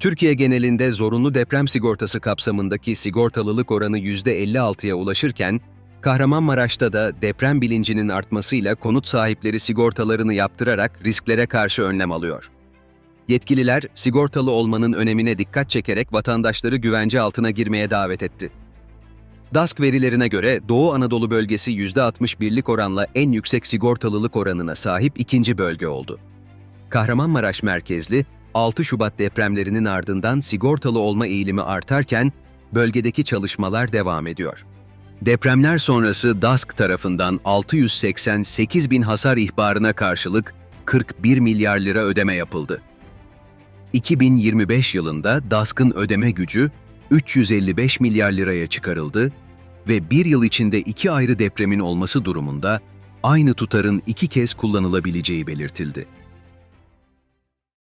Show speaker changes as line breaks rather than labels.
Türkiye genelinde zorunlu deprem sigortası kapsamındaki sigortalılık oranı %56'ya ulaşırken, Kahramanmaraş'ta da deprem bilincinin artmasıyla konut sahipleri sigortalarını yaptırarak risklere karşı önlem alıyor. Yetkililer, sigortalı olmanın önemine dikkat çekerek vatandaşları güvence altına girmeye davet etti. DASK verilerine göre Doğu Anadolu bölgesi %61'lik oranla en yüksek sigortalılık oranına sahip ikinci bölge oldu. Kahramanmaraş merkezli 6 Şubat depremlerinin ardından sigortalı olma eğilimi artarken bölgedeki çalışmalar devam ediyor. Depremler sonrası DASK tarafından 688 bin hasar ihbarına karşılık 41 milyar lira ödeme yapıldı. 2025 yılında DASK'ın ödeme gücü 355 milyar liraya çıkarıldı ve bir yıl içinde iki ayrı depremin olması durumunda aynı tutarın iki kez kullanılabileceği belirtildi.